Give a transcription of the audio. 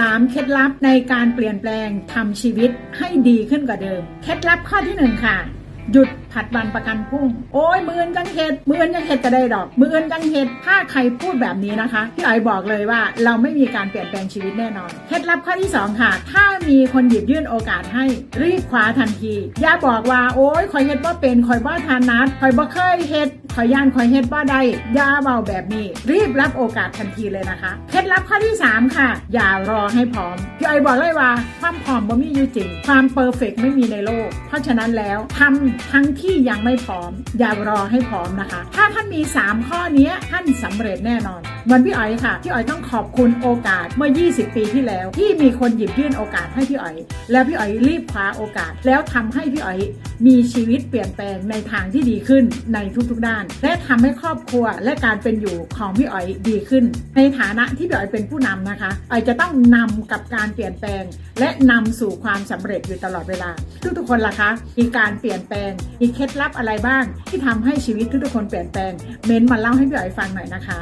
3 เคล็ดลับในการเปลี่ยนแปลงทำชีวิตให้ดีขึ้นกว่าเดิม เคล็ดลับข้อที่1ค่ะหยุดผัดวันประกันพรุ่ง โอ้ยมือนจังเห็ดมือนจังเห็ดก็ได้ดอกมือนจังเห็ดถ้าใครพูดแบบนี้นะคะพี่อ๋อยบอกเลยว่าเราไม่มีการเปลี่ยนแปลงชีวิตแน่นอน เคล็ดลับข้อที่ 2 ค่ะ ถ้ามีคนหยิบยื่นโอกาสให้รีบคว้าทันที อย่าบอกว่า โอ้ยคอยเฮ็ดว่าเป็นคอยว่าทานนัดคอยบ่เคยเฮ็ด คอยย่านคอยเฮ็ดว่าใดอย่าเบาแบบนี้ รีบรับโอกาสทันทีเลยนะคะเคล็ดลับข้อที่ 3 ค่ะ อย่ารอให้พร้อมพี่อ๋อยบอกเลยว่า ความพร้อมบ่มีอยู่จริง ความเพอร์เฟกไม่มีในโลก เพราะฉะนั้นแล้วทำทั้งที่ยังไม่พร้อม อย่ารอให้พร้อมนะคะ ถ้าท่านมี 3 ข้อนี้ท่านสำเร็จแน่นอนเหมือนพี่อ๋อยค่ะพี่อ๋อยต้องขอบคุณโอกาสเมื่อ 20 ปีที่แล้ว ที่มีคนหยิบยื่นโอกาสให้พี่อ๋อย แล้วพี่อ๋อยรีบคว้าโอกาส แล้วทำให้พี่อ๋อยมีชีวิตเปลี่ยนแปลงในทางที่ดีขึ้นในทุกๆด้านและทำให้ครอบครัวและการเป็นอยู่ของพี่อ๋อยดีขึ้น ในฐานะที่พี่อ๋อยเป็นผู้นำนะคะอ๋อยจะต้องนำกับการเปลี่ยนแปลง และนำสู่ความสำเร็จอยู่ตลอดเวลา ทุกๆคนล่ะคะมีการเปลี่ยนแปลงมีเคล็ดลับอะไรบ้าง ที่ทำให้ชีวิตทุกๆคนเปลี่ยนแปลง เม้นมาเล่าให้พี่อ๋อยฟังหน่อยนะคะ